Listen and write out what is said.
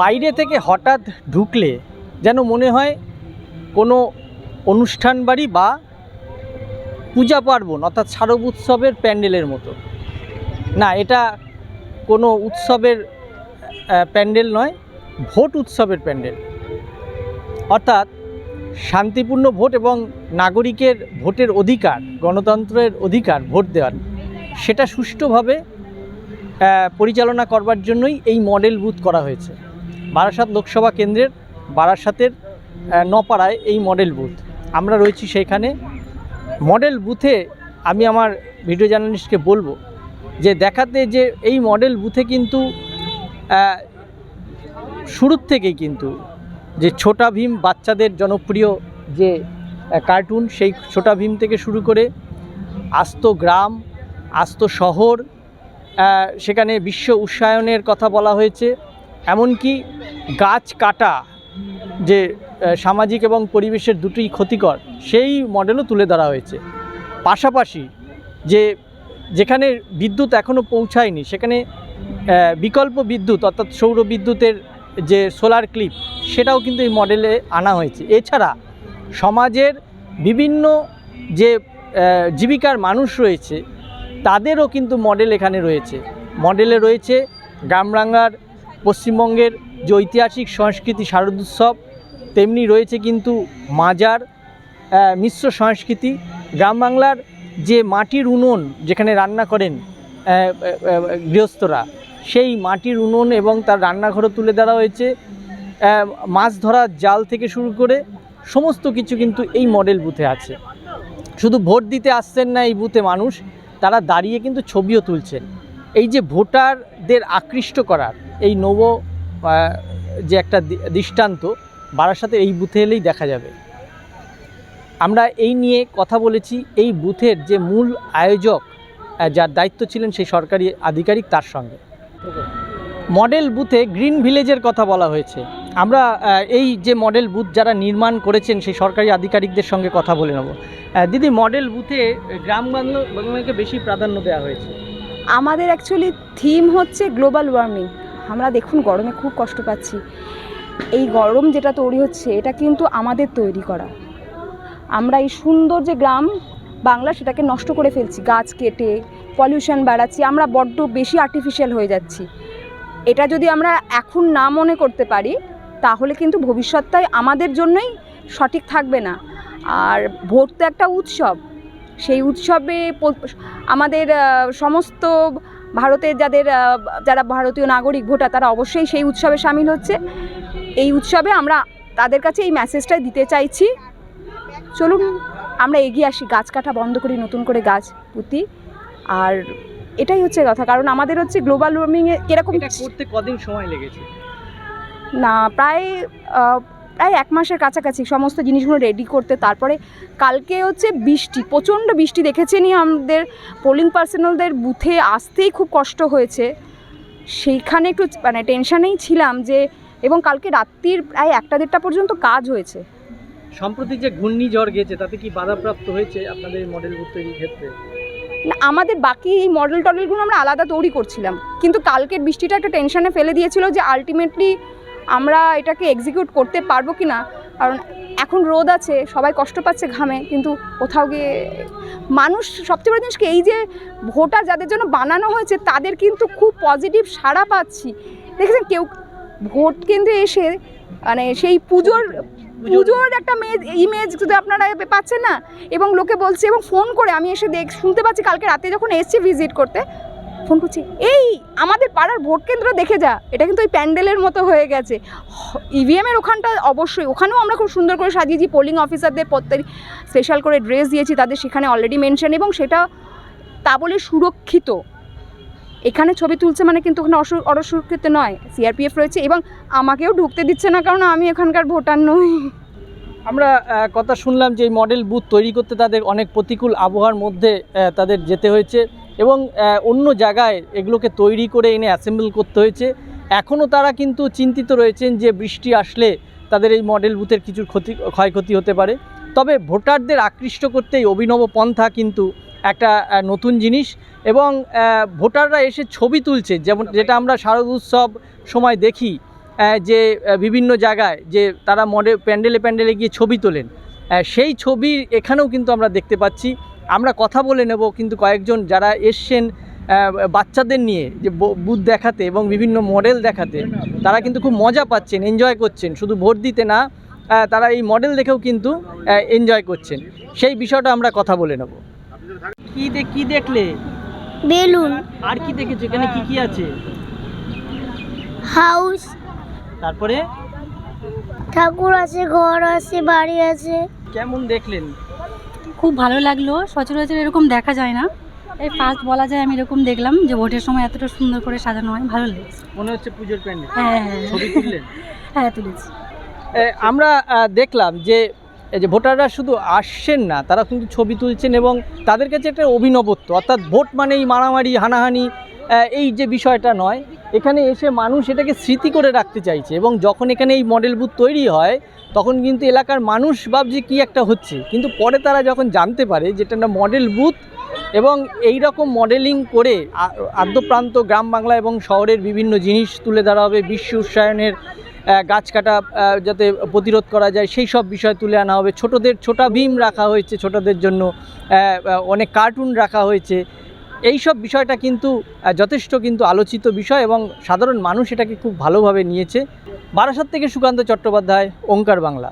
বাইরে থেকে হঠাৎ ঢুকলে যেন মনে হয় কোনো অনুষ্ঠান বাড়ি বা পূজা পার্বণ, অর্থাৎ শারদ উৎসবের প্যান্ডেলের মতো। না, এটা কোনো উৎসবের প্যান্ডেল নয়, ভোট উৎসবের প্যান্ডেল। অর্থাৎ শান্তিপূর্ণ ভোট এবং নাগরিকের ভোটের অধিকার, গণতন্ত্রের অধিকার ভোট দেওয়ার, সেটা সুষ্ঠুভাবে পরিচালনা করবার জন্যই এই মডেল বুথ করা হয়েছে। বারাসাত লোকসভা কেন্দ্রের বারাসাতের নপাড়ায় এই মডেল বুথ আমরা রয়েছি সেইখানে। মডেল বুথে আমি আমার ভিডিও জার্নালিস্টকে বলব যে দেখাতে যে এই মডেল বুথে কিন্তু শুরুর থেকেই কিন্তু যে ছোটা ভীম বাচ্চাদের জনপ্রিয় যে কার্টুন সেই ছোটা ভীম থেকে শুরু করে আস্ত গ্রাম, আস্ত শহর সেখানে বিশ্ব উষ্ণায়নের কথা বলা হয়েছে। এমনকি গাছ কাটা যে সামাজিক এবং পরিবেশের দুটোই ক্ষতিকর, সেই মডেলও তুলে ধরা হয়েছে। পাশাপাশি যে, যেখানে বিদ্যুৎ এখনও পৌঁছায়নি, সেখানে বিকল্প বিদ্যুৎ, অর্থাৎ সৌর বিদ্যুতের যে সোলার ক্লিপ সেটাও কিন্তু এই মডেলে আনা হয়েছে। এছাড়া সমাজের বিভিন্ন যে জীবিকার মানুষ রয়েছে, তাদেরও কিন্তু মডেল এখানে রয়েছে। মডেলে রয়েছে গ্রামরাঙ্গার, পশ্চিমবঙ্গের যে ঐতিহাসিক সংস্কৃতি শারদোৎসব, তেমনি রয়েছে কিন্তু মাজার মিশ্র সংস্কৃতি। গ্রাম বাংলার যে মাটির উনুন যেখানে রান্না করেন গৃহস্থরা, সেই মাটির উনুন এবং তার রান্নাঘরও তুলে ধরা হয়েছে। মাছ ধরার জাল থেকে শুরু করে সমস্ত কিছু কিন্তু এই মডেল বুথে আছে। শুধু ভোট দিতে আসছেন না এই বুথে মানুষ, তারা দাঁড়িয়ে কিন্তু ছবিও তুলছেন। এই যে ভোটারদের আকৃষ্ট করার, এই নব যে একটা দৃষ্টান্ত বারাসাতে এই বুথে এলেই দেখা যাবে। আমরা এই নিয়ে কথা বলেছি, এই বুথের যে মূল আয়োজক যার দায়িত্ব ছিলেন সেই সরকারি আধিকারিক তার সঙ্গে। মডেল বুথে গ্রিন ভিলেজের কথা বলা হয়েছে। আমরা এই যে মডেল বুথ যারা নির্মাণ করেছেন, সেই সরকারি আধিকারিকদের সঙ্গে কথা বলে নেব। দিদি, মডেল বুথে গ্রাম বাংলা বাংলাকে বেশি প্রাধান্য দেওয়া হয়েছে। আমাদের অ্যাকচুয়ালি থিম হচ্ছে গ্লোবাল ওয়ার্মিং আমরা দেখুন গরমে খুব কষ্ট পাচ্ছি। এই গরম যেটা তৈরি হচ্ছে, এটা কিন্তু আমাদের তৈরি করা। আমরা এই সুন্দর যে গ্রাম বাংলা, সেটাকে নষ্ট করে ফেলছি। গাছ কেটে পলিউশন বাড়াচ্ছি, আমরা বড্ড বেশি আর্টিফিশিয়াল হয়ে যাচ্ছি। এটা যদি আমরা এখন না মনে করতে পারি, তাহলে কিন্তু ভবিষ্যৎটাই আমাদের জন্যই সঠিক থাকবে না। আর ভোট তো একটা উৎসব। সেই উৎসবে আমাদের সমস্ত ভারতের যাদের যারা ভারতীয় নাগরিক ভোটার তারা অবশ্যই সেই উৎসবে সামিল হচ্ছে। এই উৎসবে আমরা তাদের কাছে এই মেসেজটাই দিতে চাইছি। চলুন আমরা এগিয়ে আসি। গাছ কাটা বন্ধ করি নতুন করে গাছ পুঁতি। আর এটাই হচ্ছে কথা। কারণ আমাদের হচ্ছে গ্লোবাল ওয়ার্মিংয়ে কীরকম এটা করতে কদিন সময় লেগেছে? না প্রায় প্রায় এক মাসের কাছাকাছি সমস্ত জিনিসগুলো রেডি করতে তারপরে কালকে হচ্ছে বৃষ্টি প্রচণ্ড বৃষ্টি দেখেছেনই আমাদের পোলিং পার্সোনালদের বুথে আসতেই খুব কষ্ট হয়েছে। সেইখানে একটু মানে টেনশানেই ছিলাম যে এবং কালকে রাত্রির প্রায় একটা দেড়টা পর্যন্ত কাজ হয়েছে। সম্প্রতি যে ঘূর্ণিঝড় গেছে তাতে কি বাধাপ্রাপ্ত হয়েছে আপনাদের মডেল বুথ তৈরির ক্ষেত্রে? না আমাদের বাকি এই মডেল টডেলগুলো আমরা আলাদা তৈরি করছিলাম। কিন্তু কালকের বৃষ্টিটা একটা টেনশানে ফেলে দিয়েছিল যে আলটিমেটলি আমরা এটাকে এক্সিকিউট করতে পারব কি না কারণ এখন রোদ আছে, সবাই কষ্ট পাচ্ছে ঘামে, কিন্তু কোথাও গিয়ে মানুষ সবচেয়ে বড় জিনিস কি, এই যে ভোটার যাদের জন্য বানানো হয়েছে, তাদের কিন্তু খুব পজিটিভ সাড়া পাচ্ছি। দেখেছেন কেউ ভোট কেন্দ্রে এসে মানে সেই পুজোর পুজোর একটা মেজ ইমেজ যদি আপনারা পাচ্ছেন না, এবং লোকে বলছে এবং ফোন করে, আমি এসে দেখ, শুনতে পাচ্ছি কালকে রাতে যখন এসছি ভিজিট করতে ফোন করছি, এই, আমাদের পাড়ার ভোট কেন্দ্র দেখে যা। এটা কিন্তু ওই প্যান্ডেলের মতো হয়ে গেছে। ইভিএমের ওখানটা অবশ্যই, ওখানেও আমরা খুব সুন্দর করে সাজিয়েছি পোলিং অফিসারদের প্রত্যেক স্পেশাল করে ড্রেস দিয়েছি, তাদের সেখানে অলরেডি মেনশন এবং সেটা তা বলে সুরক্ষিত। এখানে ছবি তুলছে মানে কিন্তু ওখানে অসু, অসুরক্ষিত নয় সিআরপিএফ রয়েছে, এবং আমাকেও ঢুকতে দিচ্ছে না, কারণ আমি এখানকার ভোটার নই। আমরা কথা শুনলাম যে মডেল বুথ তৈরি করতে তাদের অনেক প্রতিকূল আবহাওয়ার মধ্যে তাদের যেতে হয়েছে। এবং অন্য জায়গায় এগুলোকে তৈরি করে এনে অ্যাসেম্বল করতে হয়েছে। এখনও তারা কিন্তু চিন্তিত রয়েছেন যে বৃষ্টি আসলে তাদের এই মডেল বুথের কিছু ক্ষতি, ক্ষয়ক্ষতি হতে পারে। তবে ভোটারদের আকৃষ্ট করতে এই অভিনব পন্থা কিন্তু একটা নতুন জিনিস এবং ভোটাররা এসে ছবি তুলছে। যেমন যেটা আমরা শারদ উৎসব সময় দেখি যে বিভিন্ন জায়গায় যে তারা মডেল প্যান্ডেলে প্যান্ডেলে গিয়ে ছবি তোলেন। সেই ছবি এখানেও কিন্তু আমরা দেখতে পাচ্ছি। আমরা কথা বলে নেব কিন্তু কয়েকজন যারা এসছেন বাচ্চাদের নিয়ে যে বুথ দেখাতে এবং বিভিন্ন মডেল দেখাতে তারা কিন্তু খুব মজা পাচ্ছেন এনজয় করছেন। শুধু ভোট দিতে না তারা এই মডেল দেখেও কিন্তু এনজয় করছেন। সেই বিষয়টা আমরা কথা বলে নেব। কি দেখ কি দেখলে? বেলুন। আর কি দেখেছ? এখানে কি কি আছে? হাউস। তারপরে? ঠাকুর আছে ঘর আছে বাড়ি আছে। কেমন দেখলেন? খুব ভালো লাগল। সচরাচর এরকম দেখা যায় না। এই ফার্স্ট বলা যায় আমি এরকম দেখলাম যে ভোটের সময় এতটা সুন্দর করে সাজানো হয়। ভালো লেগেছে। মনে হচ্ছে পুজোর প্যান্ডেল। হ্যাঁ হ্যাঁ তুললেন। হ্যাঁ তুলেছি। আমরা দেখলাম যে এই যে ভোটাররা শুধু আসছেন না তারা কিন্তু ছবি তুলছেন এবং তাদের কাছে একটা অভিনবত্ব। অর্থাৎ ভোট মানেই মারামারি হানাহানি এই যে বিষয়টা নয় এখানে এসে মানুষ এটাকে স্মৃতি করে রাখতে চাইছে এবং যখন এখানে এই মডেল বুথ তৈরি হয় তখন কিন্তু এলাকার মানুষ ভাবছে কি একটা হচ্ছে। কিন্তু পরে তারা যখন জানতে পারে যেটা একটা মডেল বুথ এবং এই রকম মডেলিং করে আদ্যপ্রান্ত গ্রাম বাংলা এবং শহরের বিভিন্ন জিনিস তুলে ধরা হবে বিশ্ব উষ্ণায়নের আহ, গাছ কাটা যাতে প্রতিরোধ করা যায় সেই সব বিষয় তুলে আনা হবে। ছোটদের ছোটা ভীম রাখা হয়েছে ছোটদের জন্য অনেক কার্টুন রাখা হয়েছে। এই সব বিষয়টা কিন্তু যথেষ্ট কিন্তু আলোচিত বিষয় এবং সাধারণ মানুষ এটাকে খুব ভালোভাবে নিয়েছে। বারাসাত থেকে সুকান্ত চট্টোপাধ্যায়, ওঙ্কার বাংলা।